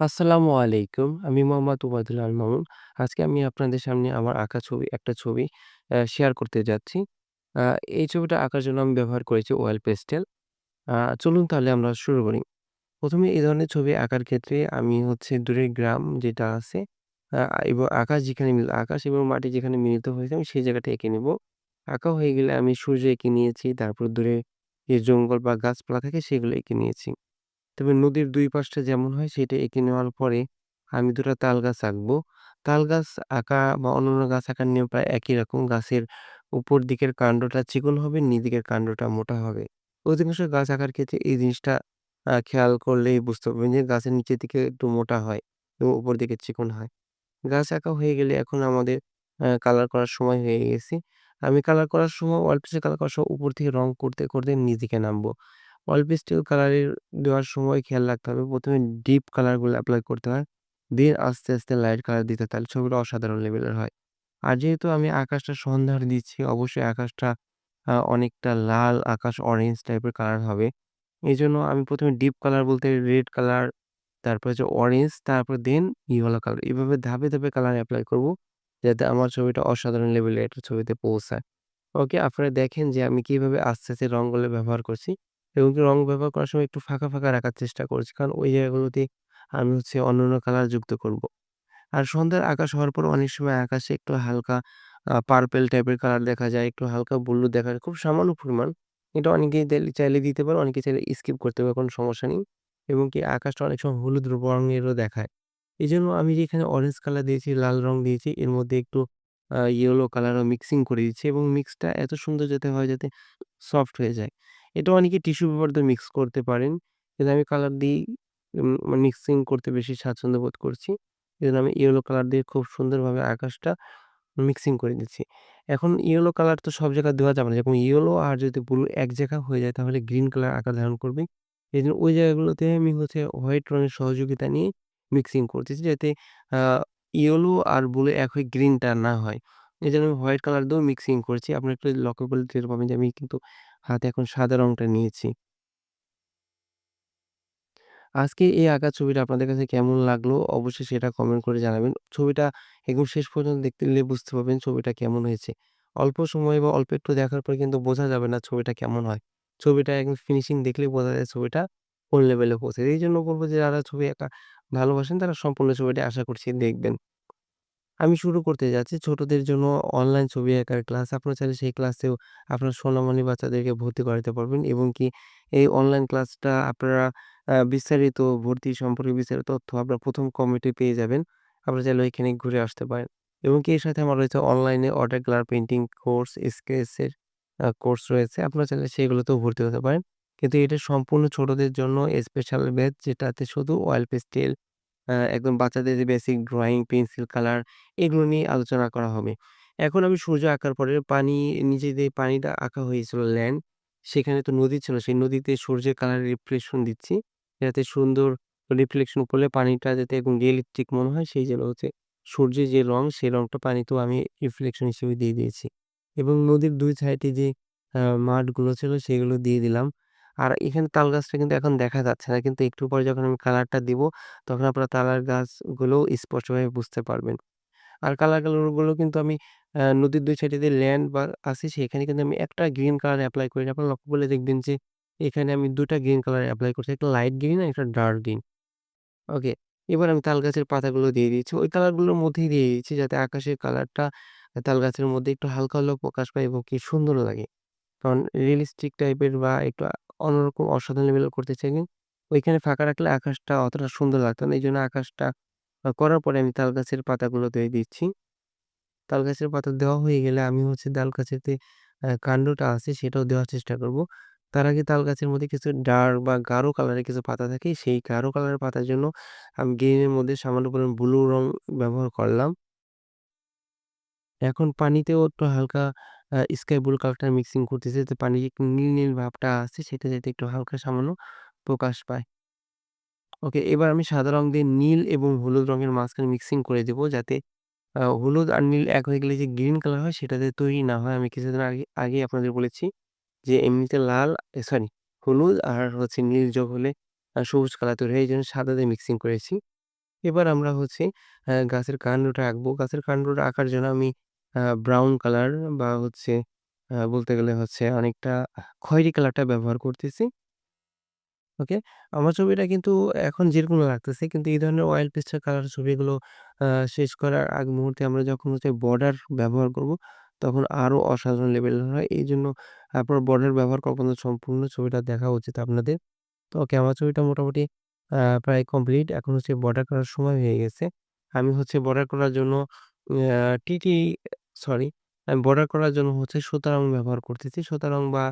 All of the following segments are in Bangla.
আসসালামু আলাইকুম। আমি মোহাম্মদ উবায়দুল আল মামুন। আজকে আমি আপনাদের সামনে আমার আঁকা ছবি, একটা ছবি শেয়ার করতে যাচ্ছি। এই ছবিটা আঁকার জন্য আমি ব্যবহার করেছি ওয়েল পেস্টেল। চলুন তাহলে আমরা শুরু করি। ১ম এ এই ধরনের ছবি আঁকার ক্ষেত্রে আমি হচ্ছে দূরের গ্রাম যেটা আছে এবং আকাশ যেখানে মিল, আকাশ এবং মাটি যেখানে মিলিত হয়েছে আমি সেই জায়গাটা এঁকে নিব। আঁকা হয়ে গেলে আমি সূর্য এঁকে নিয়েছি। তারপর দূরে যে জঙ্গল বা গাছপালা থাকে সেগুলো এঁকে নিয়েছি। তবে নদীর দুই পাশটা যেমন হয় সেটা এঁকে নেওয়ার পরে আমি দুটো তাল গাছ আঁকবো। তাল গাছ আঁকা বা অন্যান্য গাছ আঁকার নিয়ম প্রায় একই রকম। গাছের উপর দিকের কাণ্ডটা চিকন হবে, নিচ দিকের কান্ডটা মোটা হবে। অধিকাংশ গাছ আঁকার ক্ষেত্রে এই জিনিসটা খেয়াল করলেই বুঝতে পারবেন যে গাছের নিচের দিকে একটু মোটা হয় এবং উপর দিকে চিকন হয়। গাছ আঁকা হয়ে গেলে এখন আমাদের কালার করার সময় হয়ে গেছে। আমি কালার করার সময় পেস্টেল কালার করার সময় উপর থেকে রং করতে, করতে নিচ দিকে নামবো। অয়েল পেস্টেল কালারের দেওয়ার সময় খেয়াল রাখতে হবে প্রথমে ডিপ কালারগুলো এপ্লাই করতে হয়। দেন আস্তে, আস্তে লাইট কালার দিতে। তাহলে ছবিটা অসাধারণ লেভেলের হয়। আর যেহেতু আমি আকাশটা সন্ধ্যার দিচ্ছি অবশ্যই আকাশটা অনেকটা লাল আকাশ অরেঞ্জ টাইপের কালার হবে। এই জন্য আমি প্রথমে ডিপ কালার বলতে রেড কালার, তারপর হচ্ছে অরেঞ্জ, তারপর দেন ইয়েলো কালার। এভাবে ধাপে, ধাপে কালার অ্যাপ্লাই করব। যাতে আমার ছবিটা অসাধারণ লেভেলের একটা ছবিতে পৌঁছায়। ওকে আপনারা দেখেন যে আমি কীভাবে আস্তে, আস্তে রংগুলো ব্যবহার করছি এবং রং ব্যবহার করার সময় একটু ফাঁকা, ফাঁকা রাখার চেষ্টা করছি। কারণ ওই জায়গাগুলোতে আমি হচ্ছে অন্যান্য কালার যুক্ত করব। আর সন্ধ্যার আকাশ হওয়ার পর অনেক সময় আকাশে একটু হালকা আ পার্পল টাইপের কালার দেখা যায়, একটু হালকা ব্লু দেখা যায়, খুব সামান্য পরিমাণ। এটা অনেকেই চাইলে দিতে পারে, অনেকে চাইলে স্কিপ করতে পারে, কোনো সমস্যা নেই। এবং কি আকাশটা অনেক সময় হলুদ রঙেরও দেখায়। এজন্য আমি যে এখানে অরেঞ্জ কালার দিয়েছি, লাল রং দিয়েছি, এর মধ্যে একটু ইয়েলো কালারও মিক্সিং করে দিচ্ছি এবং মিক্সটা এত সুন্দর যাতে হয় যাতে সফট হয়ে যায়। এটা অনেকে টিস্যু পেপার দিয়ে মিক্স করতে পারেন। কিন্তু আমি কালার দিয়েই উম মিক্সিং করতে বেশি স্বাচ্ছন্দ্য বোধ করছি। এজন্য আমি ইয়েলো কালার দিয়ে খুব সুন্দরভাবে আকাশটা মিক্সিং করে দিচ্ছি। এখন ইয়েলো কালার তো সব জায়গায় দেওয়া যাবে না। যেরকম ইয়েলো আর যদি ব্লু এক জায়গা হয়ে যায়, তাহলে গ্রিন কালার আকার ধারণ করবে। এজন্য ওই জায়গাগুলোতে আমি হচ্ছে হোয়াইট রঙের সহযোগিতা নিয়ে মিক্সিং করতেছি যাতে ইয়েলো আর ব্লু এক হয়ে গ্রিনটা না হয়। এজন্য আমি হোয়াইট কালার দিয়েও মিক্সিং করছি। আপনারা একটু লক্ষ্য করলে টের পাবেন যে আমি কিন্তু হাতে এখন সাদা রংটা নিয়েছি। আজকে এই আঁকা ছবিটা আপনাদের কাছে কেমন লাগল অবশ্যই সেটা কমেন্ট করে জানাবেন। ছবিটা একদম শেষ পর্যন্ত দেখতে গেলে বুঝতে পারবেন ছবিটা কেমন হয়েছে। অল্প সময় বা অল্প একটু দেখার পর কিন্তু বোঝা যাবে না ছবিটা কেমন হয়। ছবিটা একদম ফিনিশিং দেখলেই বোঝা যায় ছবিটা কোন লেভেলে পৌঁছে এই জন্য বলব যে যারা ছবি আঁকা ভালোবাসেন তারা সম্পূর্ণ ছবিটা আশা করছি দেখবেন। আমি শুরু করতে যাচ্ছি ছোটদের জন্য অনলাইন ছবি আঁকার ক্লাস। আপনারা চাইলে সেই ক্লাসেও আপনার সোনামণি বাচ্চাদেরকে ভর্তি করাতে পারবেন এবং কি এই অনলাইন ক্লাসটা আপনারা বিস্তারিত ভর্তি সম্পর্কে বিস্তারিত তথ্য আপনারা ১ম কমেন্টে পেয়ে যাবেন। আপনারা চাইলে ওইখানে ঘুরে আসতে পারেন। এবং কি এর সাথে আমার রয়েছে অনলাইনে ওয়াটার কালার পেইন্টিং কোর্স, স্কেচের কোর্স রয়েছে। আপনারা চাইলে সেগুলোতেও ভর্তি হতে পারেন। কিন্তু এটা সম্পূর্ণ ছোটদের জন্য স্পেশাল ব্যাচ যেটাতে শুধু অয়েল পেস্টেল একদম বাচ্চাদের যে বেসিক ড্রয়িং, পেন্সিল কালার এগুলো নিয়ে আলোচনা করা হবে। এখন আমি সূর্য আঁকার পরে পানি নিচে যে পানিটা আঁকা হয়েছিল ল্যান্ড, সেখানে তো নদী ছিল। সেই নদীতে সূর্যের কালারের রিফ্লেকশন দিচ্ছি। যাতে সুন্দর রিফ্লেকশন করলে পানিটা যাতে একদম রিয়ালিস্টিক মনে হয় সেইজন্য হচ্ছে সূর্যের যে রং, সেই রংটা পানিতেও আমি রিফ্লেকশন হিসেবে দিয়ে দিয়েছি। এবং নদীর ২ সাইডে যে মাঠগুলো ছিল সেগুলো দিয়ে দিলাম। আর এখানে তাল গাছটা কিন্তু এখন দেখা যাচ্ছে না। কিন্তু একটু পরে যখন আমি কালারটা দিব, তখন আপনারা তালার গাছগুলোও স্পষ্টভাবে বুঝতে পারবেন। আর কালার কালারগুলো কিন্তু আমি নদীর দুই সাইডে যে ল্যান্ড বা আছে, সেখানে কিন্তু আমি একটা গ্রিন কালার এপ্লাই করিনি। আপনারা লক্ষ্য করলে দেখবেন যে, এখানে আমি ২ টা গ্রিন কালার এপ্লাই করছি। একটা লাইট গ্রিন আর একটা ডার্ক গ্রিন। ওকে। এবার আমি তাল গাছের পাতাগুলো দিয়ে দিয়েছি। ওই কালারগুলোর মধ্যেই দিয়ে দিয়েছি যাতে আকাশের কালারটা তাল গাছের মধ্যে একটু হালকা হলেও প্রকাশ পায় এবং কি সুন্দর লাগে। কারণ রিয়ালিস্টিক টাইপের বা একটু অন্যরকম অসাধারণ লেভেলের করতে চাইলে ওইখানে ফাঁকা রাখলে আকাশটা অতটা সুন্দর লাগতো না। এইজন্য আকাশটা, আ, করার পরে আমি তাল গাছের পাতাগুলো দিয়ে দিচ্ছি। তাল গাছের পাতা দেওয়া হয়ে গেলে আমি হচ্ছে তাল গাছের যে আ কান্ডটা আছে সেটাও দেওয়ার চেষ্টা করব। তার আগে তাল গাছের মধ্যে কিছু ডার্ক বা গাঢ় কালারের কিছু পাতা থাকে, সেই গাঢ় কালারের পাতার জন্য আমি গ্রিনের মধ্যে সামান্য পরিমাণ ব্লু রং ব্যবহার করলাম। এখন পানিতেও একটু হালকা স্কাই ব্লু কালারটা মিক্সিং করতেছি যাতে পানির একটু নীল, নীল ভাবটা আছে সেটা যাতে একটু হালকা সামান্য প্রকাশ পায়। ওকে, এবার আমি সাদা রং দিয়ে নীল এবং হলুদ রঙের মাঝখানে মিক্সিং করে দেবো যাতে হলুদ আর নীল এক হয়ে গেলে যে গ্রিন কালার হয় সেটা যাতে তৈরি না হয়। আমি কিছুদিন আগে আগেই আপনাদের বলেছি যে এমনিতে লাল সরি হলুদ আর হচ্ছে নীল যোগ হলে সবুজ কালার তৈরি হয়। এইজন্য সাদা দিয়ে মিক্সিং করেছি। এবার আমরা হচ্ছে গাছের কান্ডটা আঁকবো। গাছের কান্ডটা আঁকার জন্য আমি ব্রাউন কালার বা হচ্ছে বলতে গেলে হচ্ছে অনেকটা খয়েরি কালারটা ব্যবহার করতেছি। ওকে? আমার ছবিটা কিন্তু এখন যেরকম লাগতেছে কিন্তু এই ধরনের অয়েল পেস্টেল কালার ছবিগুলো শেষ করার আগ মুহূর্তে আমরা যখন হচ্ছে বর্ডার ব্যবহার করব, তখন আরও অসাধারণ লেভেলের হয়। এইজন্য আপনার বর্ডার ব্যবহার করা পর্যন্ত সম্পূর্ণ ছবিটা দেখা উচিত আপনাদের। তো ওকে আমার ছবিটা মোটামুটি প্রায় কমপ্লিট। এখন হচ্ছে বর্ডার করার সময় হয়ে গেছে। আমি হচ্ছে বর্ডার করার জন্য টিটি সরি, আমি বর্ডার করার জন্য হচ্ছে সুতা রং ব্যবহার করতেছি। সুতা রং বা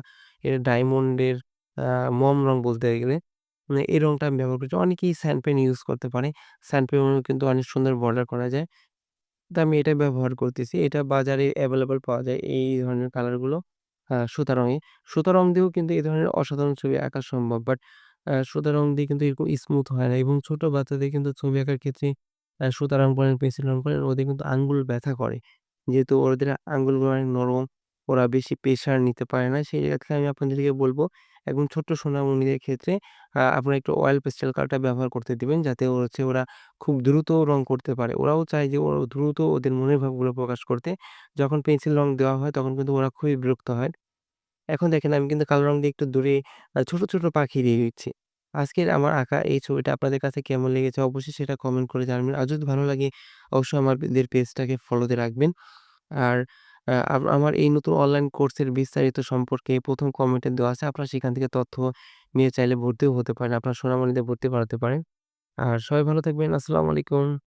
এ ডায়মন্ডের মম রং বলতে গেলে। মানে এই রংটা আমি ব্যবহার করছি। অনেকেই স্যান্ড পেন ইউজ করতে পারে। স্যান্ড পেনেও কিন্তু অনেক সুন্দর বর্ডার করা যায়। তো আমি এটা ব্যবহার করতেছি। এটা বাজারে এভেইলেবল পাওয়া যায় এই ধরনের কালারগুলো সুতা রঙে। সুতা রং দিয়েও কিন্তু এই ধরনের অসাধারণ ছবি আঁকা সম্ভব। বাট সুতা রং দিয়ে কিন্তু এরকম স্মুথ হয় না এবং ছোট বাচ্চাদের কিন্তু ছবি আঁকার ক্ষেত্রে সুতা রং বলেন, পেন্সিল রং বলেন ওদের কিন্তু আঙ্গুল ব্যথা করে। যেহেতু ওদের আঙ্গুলগুলো অনেক নরম, ওরা বেশি প্রেশার নিতে পারে না। সেই ক্ষেত্রে আমি আপনাদেরকে বলব একদম ছোট্ট সোনামণিদের ক্ষেত্রে আপনারা একটু অয়েল পেস্টেল কালারটা ব্যবহার করতে দিবেন। যাতে হচ্ছে ওরা খুব দ্রুত রং করতে পারে। ওরাও চায় যে ওরা দ্রুত ওদের মনের ভাবগুলো প্রকাশ করতে। যখন পেন্সিল রং দেওয়া হয় তখন কিন্তু ওরা খুবই বিরক্ত হয়। এখন দেখেন আমি কিন্তু কালো রং দিয়ে একটু দূরে ছোট, ছোট পাখি দিয়ে দিচ্ছি। আজকের আমার আঁকা এই ছবিটা আপনাদের কাছে কেমন লেগেছে অবশ্যই সেটা কমেন্ট করে জানাবেন। আর যদি ভালো লাগে, অবশ্যই আমাদের পেজটাকে ফলোতে রাখবেন। আর আমার এই নতুন অনলাইন কোর্সের বিস্তারিত সম্পর্কে প্রথম কমেন্টে দেওয়া আছে। আপনারা সেখান থেকে তথ্য নিয়ে চাইলে ভর্তিও হতে পারেন। আপনার সোনামণিতে ভর্তি করাতে পারেন। আর সবাই ভালো থাকবেন। আসসালামু আলাইকুম।